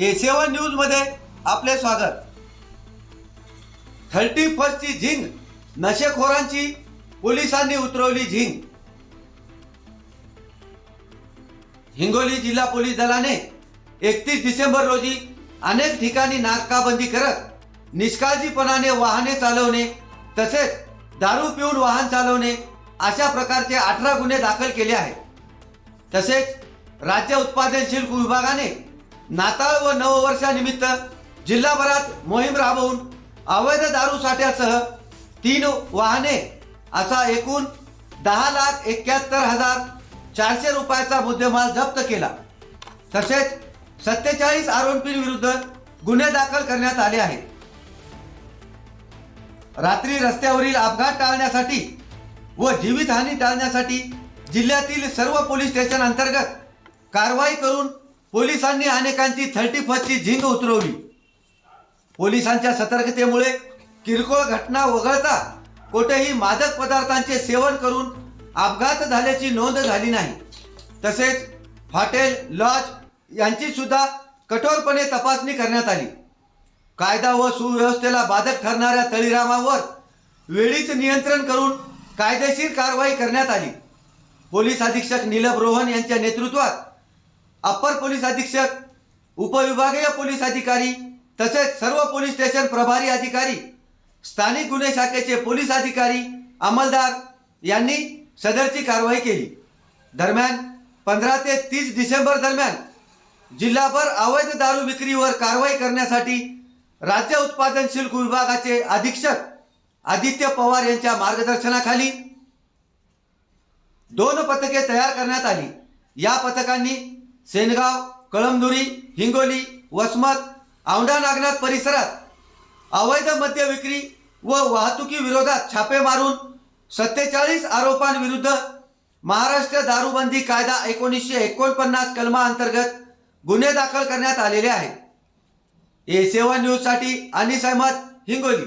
ए सेवन न्यूजमध्ये आपले स्वागत. थर्टी फर्स्टची झिंग नशेखोरांची पोलिसांनी उतरवली झिंग. हिंगोली जिल्हा पोलीस दलाने एकतीस डिसेंबर रोजी अनेक ठिकाणी नाकाबंदी करत निष्काळजीपणाने वाहने चालवणे तसेच दारू पिऊन वाहन चालवणे अशा प्रकारचे अठरा गुन्हे दाखल केले आहेत. तसेच राज्य उत्पादनशील विभागाने नाताळ व नववर्षानिमित्त जिल्हाभरात मोहीम राबवून अवैध दारू साठ्यासह तीन वाहने असा एकूण दहा लाख एक्क्याहत्तर हजार चारशे रुपयाचा मुद्देमाल जप्त केला. तसेच सत्तेचाळीस आरोपींविरुद्ध गुन्हे दाखल करण्यात आले आहेत. रात्री रस्त्यावरील अपघात टाळण्यासाठी व जीवितहानी टाळण्यासाठी जिल्ह्यातील सर्व पोलीस स्टेशन अंतर्गत कारवाई करून पोलिसांनी अनेकांची थर्टी फर्स्टची झिंग उतरवली. पोलिसांच्या सतर्कतेमुळे किरकोळ घटना वगळता कुठेही मादक पदार्थांचे सेवन करून अपघात झाल्याची नोंद झाली नाही. तसेच हॉटेल लॉज यांची सुद्धा कठोरपणे तपासणी करण्यात आली. कायदा व सुव्यवस्थेला बाधक ठरणाऱ्या तळीरामावर वेळीच नियंत्रण करून कायदेशीर कारवाई करण्यात आली. पोलीस अधीक्षक नीलभ रोहन यांच्या नेतृत्वात अप्पर पोलीस अधीक्षक उपविभागीय पोलीस अधिकारी तसेच सर्व पोलीस स्टेशन प्रभारी अधिकारी स्थानिक गुन्हे शाखेचे पोलीस अधिकारी अंमलदार यांनी सदरची कारवाई केली. दरम्यान पंधरा ते तीस डिसेंबर दरम्यान जिल्हाभर अवैध दारू विक्रीवर कारवाई करण्यासाठी राज्य उत्पादन शुल्क विभागाचे अधीक्षक आदित्य पवार यांच्या मार्गदर्शनाखाली दोन पथके तयार करण्यात आली. या पथकांनी सेनगाव कळमदुरी हिंगोली वसमत औंढा नागनाथ परिसरात अवैध मद्य विक्री व वाहतुकी विरोधात छापे मारून सत्तेचाळीस आरोपांविरुद्ध महाराष्ट्र दारूबंदी कायदा एकोणीसशे एकोणपन्नास कलमा अंतर्गत गुन्हे दाखल करण्यात आलेले आहेत. ए सेवन न्यूजसाठी अनिस अहमद हिंगोली.